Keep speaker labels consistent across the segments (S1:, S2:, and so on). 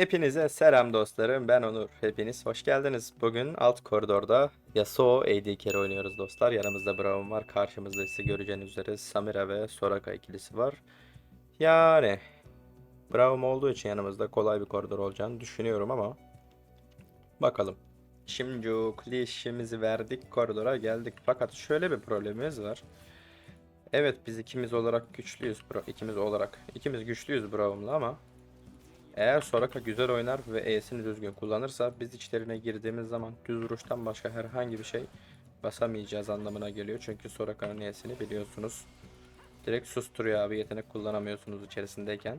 S1: Hepinize selam dostlarım. Ben Onur. Hepiniz hoş geldiniz. Bugün alt koridorda Yasuo AD carry oynuyoruz dostlar. Yanımızda Braum var. Karşımızda ise göreceğiniz üzere Samira ve Soraka ikilisi var. Yani Braum olduğu için yanımızda kolay bir koridor olacağını düşünüyorum ama bakalım. Şimdi klişemizi verdik koridora geldik. Fakat şöyle bir problemimiz var. Evet biz ikimiz olarak güçlüyüz. Bra ikimiz olarak. ikimiz güçlüyüz Braum'la ama eğer Soraka güzel oynar ve E'sini düzgün kullanırsa biz içlerine girdiğimiz zaman düz vuruştan başka herhangi bir şey basamayacağız anlamına geliyor. Çünkü Soraka'nın E'sini biliyorsunuz. Direkt susturuyor abi yetenek kullanamıyorsunuz içerisindeyken.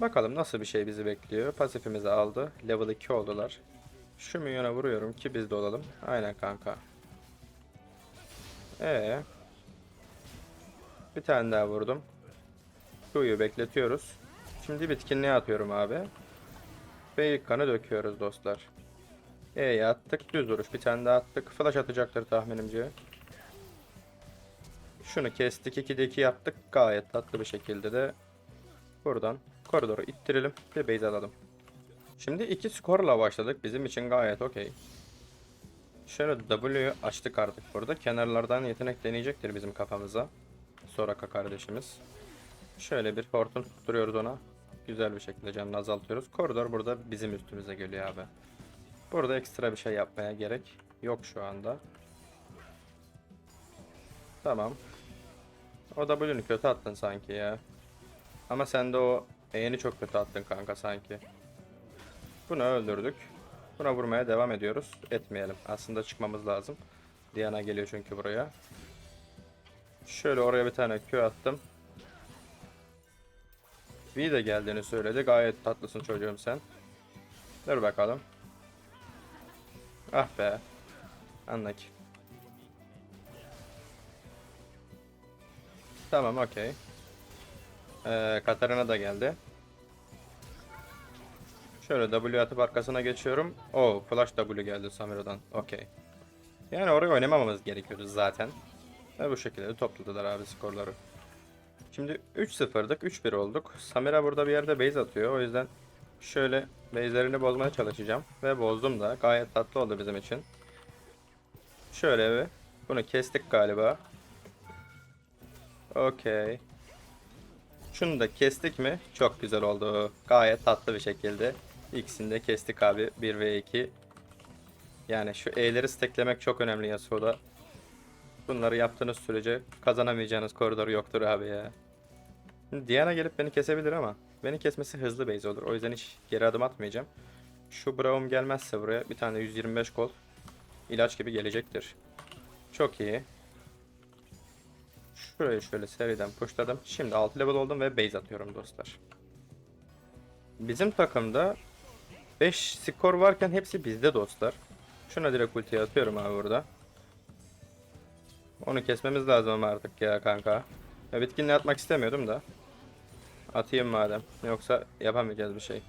S1: Bakalım nasıl bir şey bizi bekliyor. Pasifimizi aldı. Level 2 oldular. Şu minyona vuruyorum ki biz de olalım. Aynen kanka. Ee, bir tane daha vurdum. Q'yu bekletiyoruz. Şimdi bitkinliğe atıyorum abi. Ve ilk kanı döküyoruz dostlar. E'ye attık. Düz duruş. Bir tane daha attık. Flash atacaktır tahminimce. Şunu kestik. 2'de 2 yaptık. Gayet tatlı bir şekilde de buradan koridoru ittirelim ve base alalım. Şimdi iki skorla başladık. Bizim için gayet okey. Şöyle W'yu açtık artık burada. Kenarlardan yetenek deneyecektir bizim kafamıza. Soraka kardeşimiz. Şöyle bir hortum tutturuyoruz ona. Güzel bir şekilde canını azaltıyoruz. Koridor burada bizim üstümüze geliyor abi. Burada ekstra bir şey yapmaya gerek yok şu anda. Tamam. O W'nü kötü attın sanki ya. Ama sen de o E'ni çok kötü attın kanka sanki. Bunu öldürdük. Buna vurmaya devam ediyoruz. Etmeyelim. Aslında çıkmamız lazım. Diana geliyor çünkü buraya. Şöyle oraya bir tane Q attım. V de geldiğini söyledi. Gayet tatlısın çocuğum sen. Dur bakalım. Ah be. Anla. Tamam okey. Ee, Katarina da geldi. Şöyle W atıp arkasına geçiyorum. Oo flash W geldi Samira'dan. Okey. Yani oraya oynamamamız gerekiyordu zaten. Ve bu şekilde de topladılar abi skorları. Şimdi 3-0'dık 3-1 olduk. Samira burada bir yerde base atıyor. O yüzden şöyle base'lerini bozmaya çalışacağım. Ve bozdum da. Gayet tatlı oldu bizim için. Şöyle bir. Bunu kestik galiba. Okey. Şunu da kestik mi? Çok güzel oldu. Gayet tatlı bir şekilde. İkisini de kestik abi. 1 ve 2. Yani şu E'leri steklemek çok önemli Yasuo'da. Bunları yaptığınız sürece kazanamayacağınız koridor yoktur abi ya. Diana gelip beni kesebilir ama beni kesmesi hızlı base olur. O yüzden hiç geri adım atmayacağım. Şu Braum gelmezse buraya bir tane 125 gol ilaç gibi gelecektir. Çok iyi. Şurayı şöyle seriden pushladım. Şimdi 6 level oldum ve base atıyorum dostlar. Bizim takımda 5 skor varken hepsi bizde dostlar. Şuna direkt ultiye atıyorum abi burada. Onu kesmemiz lazım ama artık ya kanka. Ya bitkinliğe atmak istemiyordum da. Atayım madem. Yoksa yapamayacağız bir şey.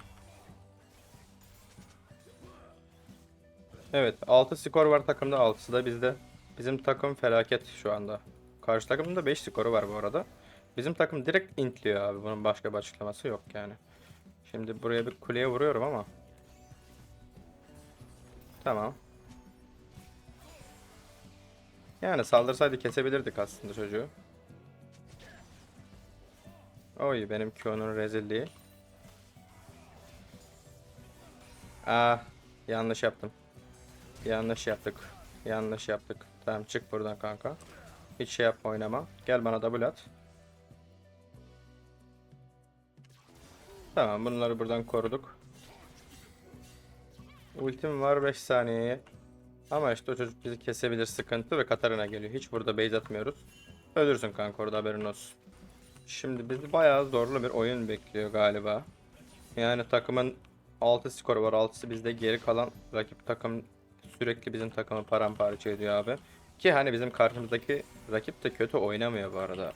S1: Evet 6 skor var takımda 6'sı da bizde. Bizim takım felaket şu anda. Karşı takımın da 5 skoru var bu arada. Bizim takım direkt intliyor abi. Bunun başka bir açıklaması yok yani. Şimdi buraya bir kuleye vuruyorum ama. Tamam. Yani saldırsaydı kesebilirdik aslında çocuğu. Oy benim Q'nun rezilliği. Aa yanlış yaptım. Yanlış yaptık. Yanlış yaptık. Tamam çık buradan kanka. Hiç şey yapma oynama. Gel bana double at. Tamam bunları buradan koruduk. Ultim var 5 saniyeye. Ama işte o çocuk bizi kesebilir sıkıntı ve Katarina geliyor. Hiç burada base atmıyoruz. Ölürsün kanka orada haberin olsun. Şimdi bizi bayağı zorlu bir oyun bekliyor galiba. Yani takımın 6 skoru var. 6'sı bizde geri kalan rakip takım sürekli bizim takımı paramparça ediyor abi. Ki hani bizim karşımızdaki rakip de kötü oynamıyor bu arada.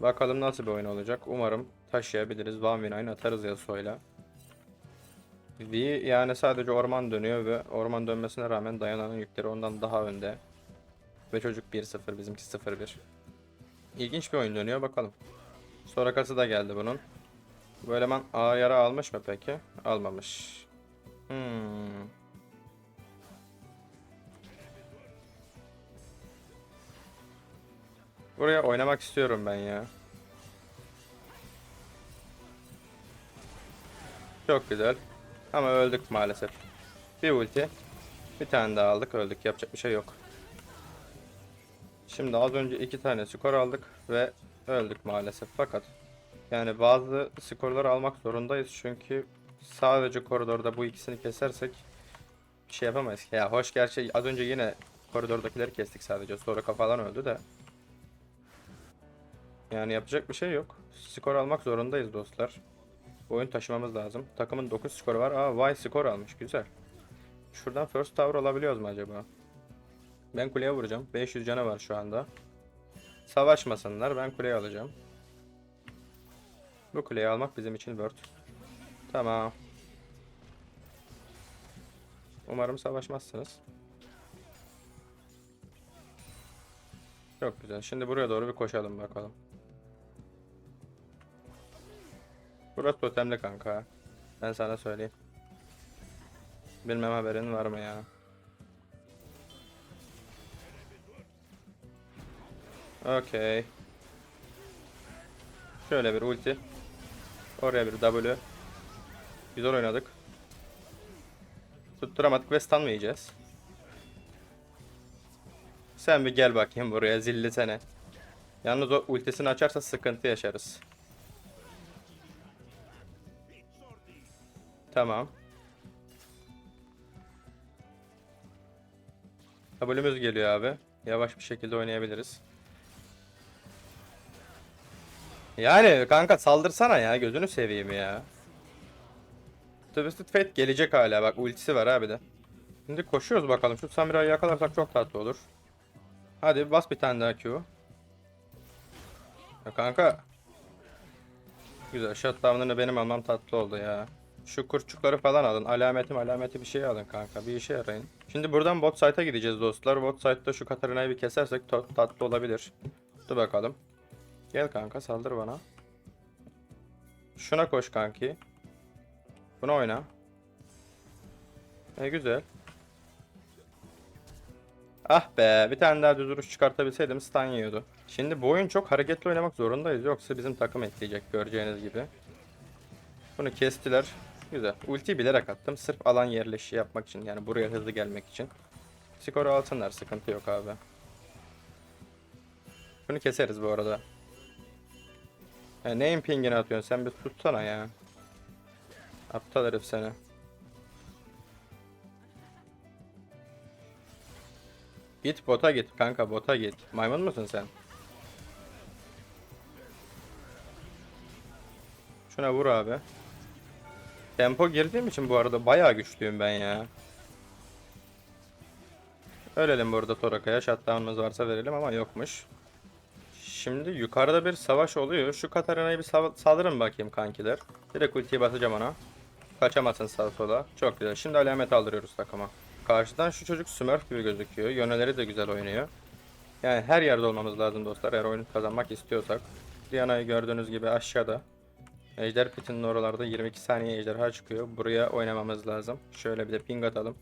S1: Bakalım nasıl bir oyun olacak. Umarım taşıyabiliriz. Win aynı atarız Yasuo'yla. V yani sadece orman dönüyor ve orman dönmesine rağmen dayanan yükleri ondan daha önde. Ve çocuk 1-0 bizimki 0-1. İlginç bir oyun dönüyor bakalım. Sorakası da geldi bunun. Bu eleman A yara almış mı peki? Almamış. Hmm. Buraya oynamak istiyorum ben ya. Çok güzel. Ama öldük maalesef. Bir ulti. Bir tane daha aldık. Öldük. Yapacak bir şey yok. Şimdi az önce iki tane skor aldık ve öldük maalesef. Fakat yani bazı skorları almak zorundayız çünkü sadece koridorda bu ikisini kesersek bir şey yapamayız. Ya hoş gerçi az önce yine koridordakileri kestik sadece. Sonra kafadan öldü de. Yani yapacak bir şey yok. Skor almak zorundayız dostlar. Oyun taşımamız lazım. Takımın 9 skoru var. Aa Y skor almış. Güzel. Şuradan first tower alabiliyoruz mu acaba? Ben kuleye vuracağım. 500 canı var şu anda. Savaşmasınlar. Ben kuleyi alacağım. Bu kuleyi almak bizim için worth. Tamam. Umarım savaşmazsınız. Çok güzel. Şimdi buraya doğru bir koşalım bakalım. Burası totemli kanka. Ben sana söyleyeyim. Bilmem haberin var mı ya? Okey. Şöyle bir ulti. Oraya bir W. Güzel oynadık. Tutturamadık ve stun yiyeceğiz? Sen bir gel bakayım buraya zilli sene. Yalnız o ultisini açarsa sıkıntı yaşarız. Tamam. W'müz geliyor abi. Yavaş bir şekilde oynayabiliriz. Yani kanka saldırsana ya gözünü seveyim ya. Twisted Fate gelecek hala bak ultisi var abi de. Şimdi koşuyoruz bakalım şu Samurai'yi yakalarsak çok tatlı olur. Hadi bas bir tane daha Q. Ya kanka. Güzel shutdown'ını benim almam tatlı oldu ya. Şu kurçukları falan alın. Alametim alameti bir şey alın kanka. Bir işe yarayın. Şimdi buradan bot site'a gideceğiz dostlar. Bot site'da şu Katarina'yı bir kesersek tatlı olabilir. Dur bakalım. Gel kanka saldır bana. Şuna koş kanki. Buna oyna. E güzel. Ah be bir tane daha düz vuruş çıkartabilseydim stun yiyordu. Şimdi bu oyun çok hareketli oynamak zorundayız yoksa bizim takım ekleyecek göreceğiniz gibi. Bunu kestiler. Güzel. Ulti bilerek attım. Sırf alan yerleşi yapmak için. Yani buraya hızlı gelmek için. Skoru alsınlar. Sıkıntı yok abi. Bunu keseriz bu arada. Ya neyin pingini atıyorsun? Sen bir tutsana ya. Aptal herif seni. Git bota git kanka bota git. Maymun musun sen? Şuna vur abi. Tempo girdiğim için bu arada bayağı güçlüyüm ben ya. Ölelim burada Toraka'ya. Shutdown'ımız varsa verelim ama yokmuş. Şimdi yukarıda bir savaş oluyor. Şu Katarina'yı bir sal- saldırın bakayım kankiler. Direkt ultiyi basacağım ona. Kaçamasın sağa sola. Çok güzel. Şimdi alamet aldırıyoruz takıma. Karşıdan şu çocuk Smurf gibi gözüküyor. Yöneleri de güzel oynuyor. Yani her yerde olmamız lazım dostlar. Eğer oyunu kazanmak istiyorsak. Diana'yı gördüğünüz gibi aşağıda. Ejder pitinin oralarda 22 saniye ejderha çıkıyor. Buraya oynamamız lazım. Şöyle bir de ping atalım.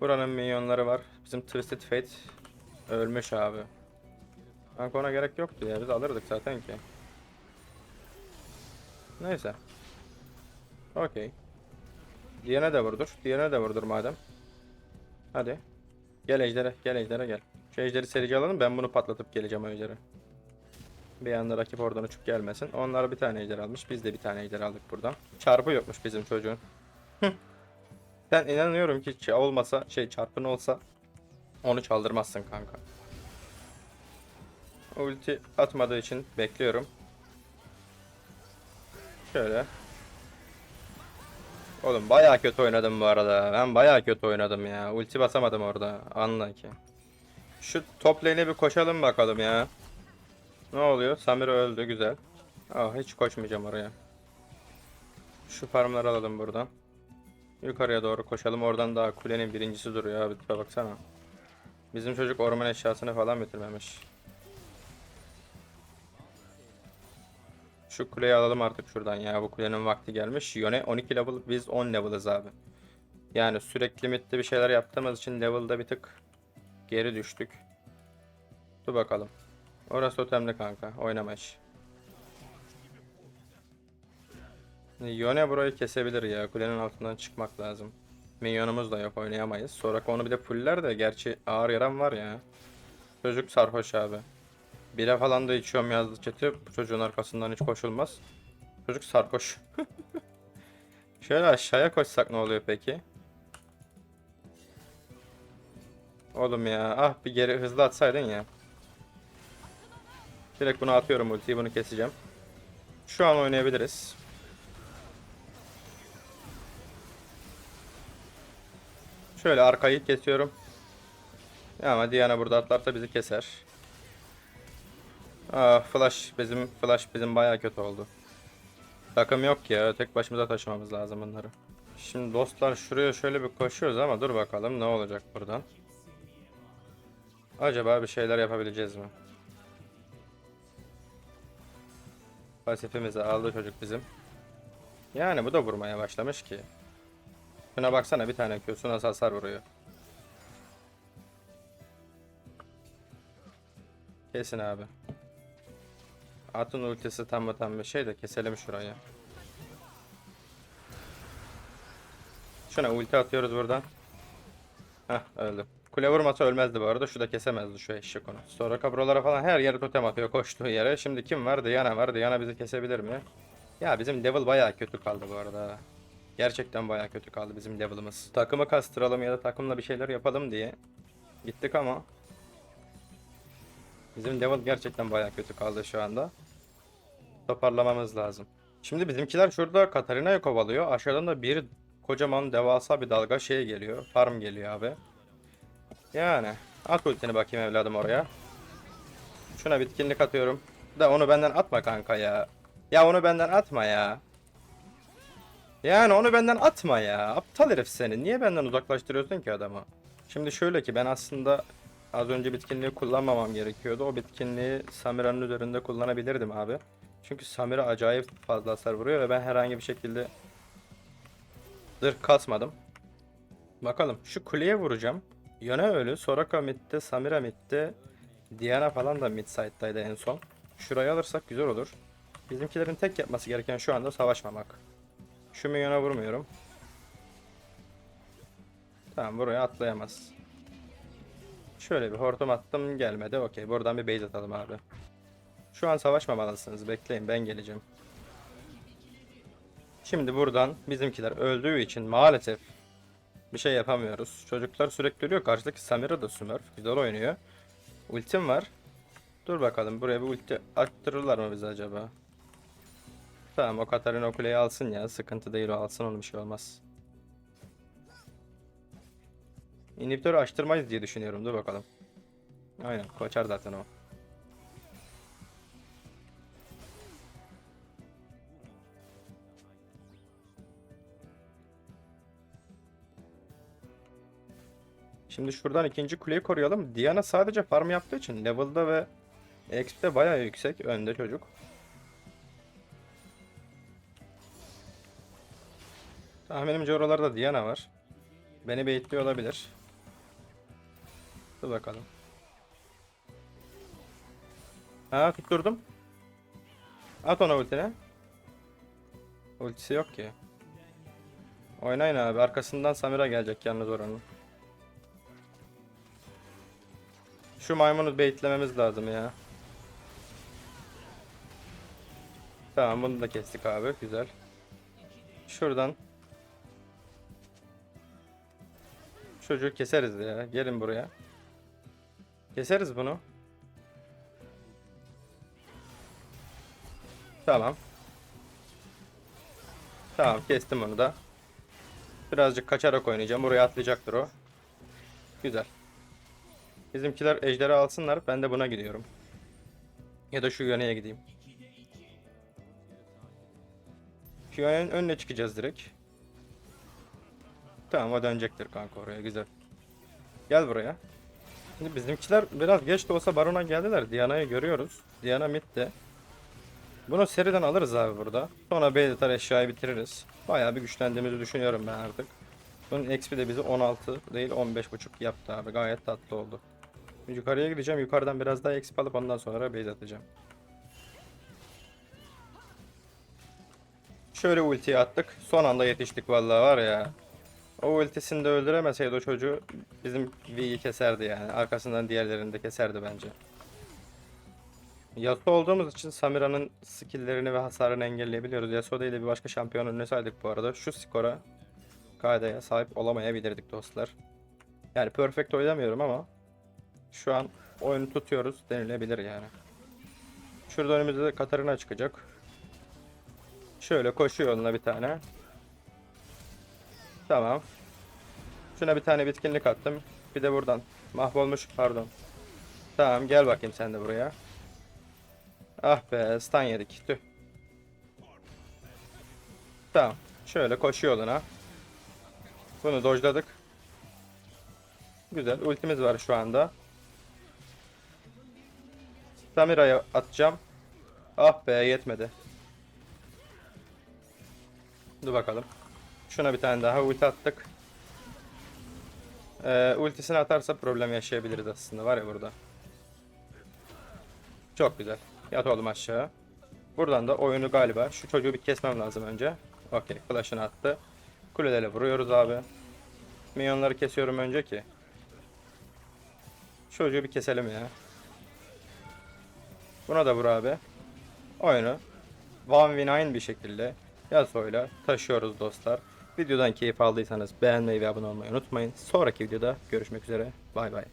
S1: Buranın minyonları var. Bizim Twisted Fate ölmüş abi. Kanka ona gerek yoktu ya. Biz alırdık zaten ki. Neyse. Okey. Diğerine de vurdur. Diğerine de vurdur madem. Hadi. Gel ejdere. Gel ejdere gel. Şu ejderi serici alalım. Ben bunu patlatıp geleceğim o ejderi. Bir anda rakip oradan uçup gelmesin. Onlar bir tane ejder almış. Biz de bir tane ejder aldık buradan. Çarpı yokmuş bizim çocuğun. ben inanıyorum ki olmasa şey çarpın olsa onu çaldırmazsın kanka. Ulti atmadığı için bekliyorum. Şöyle. Oğlum bayağı kötü oynadım bu arada. Ben bayağı kötü oynadım ya. Ulti basamadım orada. Anla ki. Şu top lane'e bir koşalım bakalım ya. Ne oluyor? Samira öldü. Güzel. Aa, hiç koşmayacağım oraya. Şu farmları alalım buradan. Yukarıya doğru koşalım. Oradan daha kulenin birincisi duruyor abi. Tipe baksana. Bizim çocuk orman eşyasını falan bitirmemiş. Şu kuleyi alalım artık şuradan ya. Bu kulenin vakti gelmiş. Yone 12 level, biz 10 level'ız abi. Yani sürekli midde bir şeyler yaptığımız için level'da bir tık geri düştük. Dur bakalım. Orası totemli kanka. Oynama. Yone burayı kesebilir ya. Kulenin altından çıkmak lazım. Minyonumuz da yok oynayamayız. Sonra onu bir de fuller de gerçi ağır yaram var ya. Çocuk sarhoş abi. Bire falan da içiyorum yazdı chat'i. Bu çocuğun arkasından hiç koşulmaz. Çocuk sarhoş. Şöyle aşağıya koşsak ne oluyor peki? Oğlum ya ah bir geri hızlı atsaydın ya. Direkt bunu atıyorum ultiyi bunu keseceğim. Şu an oynayabiliriz. Şöyle arkayı kesiyorum. Ama Diana burada atlarsa bizi keser. Aa, flash bizim flash bizim bayağı kötü oldu. Takım yok ya. Tek başımıza taşımamız lazım bunları. Şimdi dostlar şuraya şöyle bir koşuyoruz ama dur bakalım ne olacak buradan. Acaba bir şeyler yapabileceğiz mi? Pasifimizi aldı çocuk bizim. Yani bu da vurmaya başlamış ki. Şuna baksana bir tane Q'su nasıl hasar vuruyor. Kesin abi. Atın ultisi tam mı tam bir şey de keselim şurayı. Şuna ulti atıyoruz buradan. Heh öldü. Kule vurmasa ölmezdi bu arada. Şu da kesemezdi şu eşek onu. Sonra kabrolara falan her yere totem atıyor koştuğu yere. Şimdi kim var? Diana var. Diana bizi kesebilir mi? Ya bizim level bayağı kötü kaldı bu arada. Gerçekten bayağı kötü kaldı bizim level'ımız. Takımı kastıralım ya da takımla bir şeyler yapalım diye gittik ama bizim level gerçekten bayağı kötü kaldı şu anda. Toparlamamız lazım. Şimdi bizimkiler şurada Katarina'yı kovalıyor. Aşağıdan da bir kocaman devasa bir dalga şey geliyor. Farm geliyor abi. Yani at ultini bakayım evladım oraya. Şuna bitkinlik atıyorum. Da onu benden atma kanka ya. Ya onu benden atma ya. Yani onu benden atma ya. Aptal herif seni. Niye benden uzaklaştırıyorsun ki adamı? Şimdi şöyle ki ben aslında az önce bitkinliği kullanmamam gerekiyordu. O bitkinliği Samira'nın üzerinde kullanabilirdim abi. Çünkü Samira acayip fazla hasar vuruyor ve ben herhangi bir şekilde zırh kasmadım. Bakalım şu kuleye vuracağım. Yone ölü, Soraka midde, Samira midde, Diana falan da mid side'daydı en son. Şurayı alırsak güzel olur. Bizimkilerin tek yapması gereken şu anda savaşmamak. Şu minyona vurmuyorum. Tamam buraya atlayamaz. Şöyle bir hortum attım gelmedi. Okey buradan bir base atalım abi. Şu an savaşmamalısınız. Bekleyin ben geleceğim. Şimdi buradan bizimkiler öldüğü için maalesef bir şey yapamıyoruz. Çocuklar sürekli ölüyor. Karşıdaki Samira da Smurf. Güzel oynuyor. Ultim var. Dur bakalım buraya bir ulti arttırırlar mı bize acaba? Tamam o Katarina kuleyi alsın ya. Sıkıntı değil o alsın onun bir şey olmaz. İnhibitörü açtırmayız diye düşünüyorum. Dur bakalım. Aynen koçar zaten o. Şimdi şuradan ikinci kuleyi koruyalım. Diana sadece farm yaptığı için level'da ve XP'de bayağı yüksek önde çocuk. Tahminimce oralarda Diana var. Beni baitliyor olabilir. Dur bakalım. Ha tutturdum. At ona ultini. Ultisi yok ki. Oynayın abi. Arkasından Samira gelecek yalnız oranın. Şu maymunu baitlememiz lazım ya. Tamam bunu da kestik abi. Güzel. Şuradan Çocuğu keseriz ya. Gelin buraya. Keseriz bunu. Tamam. Tamam kestim onu da. Birazcık kaçarak oynayacağım. Buraya atlayacaktır o. Güzel. Bizimkiler ejderi alsınlar. Ben de buna gidiyorum. Ya da şu yöneye gideyim. Şu yönün önüne çıkacağız direkt. Tamam o dönecektir kanka oraya güzel. Gel buraya. Şimdi bizimkiler biraz geç de olsa Baron'a geldiler. Diana'yı görüyoruz. Diana midde. Bunu seriden alırız abi burada. Sonra Beylitar eşyayı bitiririz. Bayağı bir güçlendiğimizi düşünüyorum ben artık. Bunun XP de bizi 16 değil 15.5 yaptı abi. Gayet tatlı oldu. Yukarıya gideceğim. Yukarıdan biraz daha XP alıp ondan sonra base atacağım. Şöyle ultiyi attık. Son anda yetiştik vallahi var ya. O ultisini de öldüremeseydi o çocuğu bizim V'yi keserdi yani. Arkasından diğerlerini de keserdi bence. Yasuo olduğumuz için Samira'nın skill'lerini ve hasarını engelleyebiliyoruz. Yasuo değil de bir başka şampiyon önüne saydık bu arada. Şu skora KD'ye sahip olamayabilirdik dostlar. Yani perfect oynamıyorum ama şu an oyunu tutuyoruz denilebilir yani. Şurada önümüzde de Katarina çıkacak. Şöyle koşuyor yoluna bir tane. Tamam. Şuna bir tane bitkinlik attım. Bir de buradan. Mahvolmuş pardon. Tamam gel bakayım sen de buraya. Ah be stun yedik. Tüh. Tamam. Şöyle koşu yoluna. Bunu dojladık. Güzel. Ultimiz var şu anda. Samira'ya atacağım. Ah be yetmedi. Dur bakalım. Şuna bir tane daha ulti attık. Ee, ultisini atarsa problem yaşayabiliriz aslında var ya burada. Çok güzel. Yat oğlum aşağı. Buradan da oyunu galiba. Şu çocuğu bir kesmem lazım önce. Okey. Flash'ını attı. Kulelerle vuruyoruz abi. Minyonları kesiyorum önce ki. Çocuğu bir keselim ya. Buna da vur abi. Oyunu one win aynı bir şekilde Yasuo'yla taşıyoruz dostlar. Videodan keyif aldıysanız beğenmeyi ve abone olmayı unutmayın. Sonraki videoda görüşmek üzere. Bay bay.